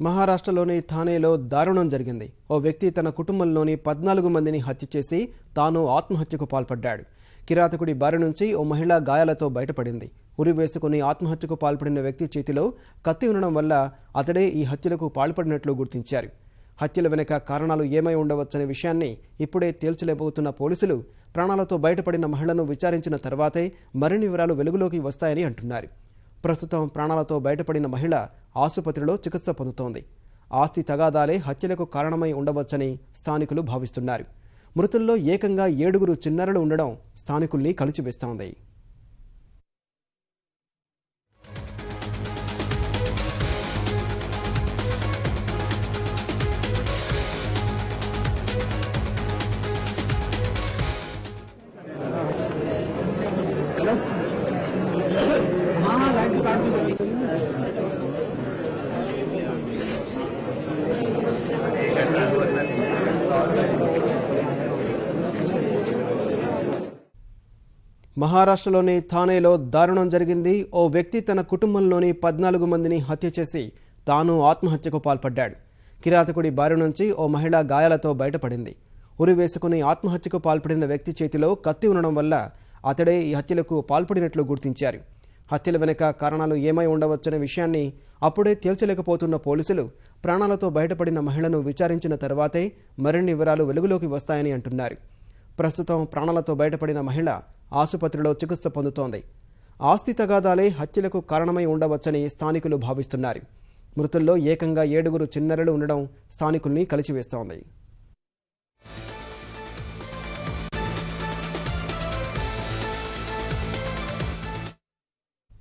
మహారాష్ట్రలోని థానేలో దారుణం జరిగింది. ఓ వ్యక్తి తన కుటుంబంలోని పద్నాలుగు మందిని హత్య చేసి తాను ఆత్మహత్యకు పాల్పడ్డాడు. కిరాతకుడి బారి నుంచి ఓ మహిళ గాయాలతో బయటపడింది. ఉరి వేసుకుని ఆత్మహత్యకు పాల్పడిన వ్యక్తి చేతిలో కత్తి ఉండడం వల్ల అతడే ఈ హత్యలకు పాల్పడినట్లు గుర్తించారు. హత్యల వెనుక కారణాలు ఏమై ఉండవచ్చనే విషయాన్ని ఇప్పుడే తేల్చలేబోతున్న పోలీసులు ప్రాణాలతో బయటపడిన మహిళను విచారించిన తర్వాతే మరిన్ని వివరాలు వెలుగులోకి వస్తాయని అంటున్నారు. ప్రస్తుతం ప్రాణాలతో బయటపడిన మహిళ ఆసుపత్రిలో చికిత్స పొందుతోంది. ఆస్తి తగాదాలే హత్యలకు కారణమై ఉండవచ్చని స్థానికులు భావిస్తున్నారు. మృతుల్లో ఏకంగా ఏడుగురు చిన్నారులు ఉండడం స్థానికుల్ని కలిచివేస్తోంది మహారాష్ట్రలోని థానేలో దారుణం జరిగింది. ఓ వ్యక్తి తన కుటుంబంలోని పద్నాలుగు మందిని హత్య చేసి తాను ఆత్మహత్యకు పాల్పడ్డాడు. కిరాతకుడి బారి నుంచి ఓ మహిళ గాయాలతో బయటపడింది. ఉరి వేసుకుని ఆత్మహత్యకు పాల్పడిన వ్యక్తి చేతిలో కత్తి ఉండడం వల్ల అతడే ఈ హత్యలకు పాల్పడినట్లు గుర్తించారు. హత్యల వెనుక కారణాలు ఏమై ఉండవచ్చనే విషయాన్ని అప్పుడే తేల్చలేకపోతున్న పోలీసులు ప్రాణాలతో బయటపడిన మహిళను విచారించిన తర్వాతే మరిన్ని వివరాలు వెలుగులోకి వస్తాయని అంటున్నారు. ప్రస్తుతం ప్రాణాలతో బయటపడిన మహిళ ఆసుపత్రిలో చికిత్స పొందుతోంది. ఆస్తి తగాదాలే హత్యలకు కారణమై ఉండవచ్చని స్థానికులు భావిస్తున్నారు. మృతుల్లో ఏకంగా ఏడుగురు చిన్నరలు ఉండడం స్థానికుల్ని కలిచివేస్తోంది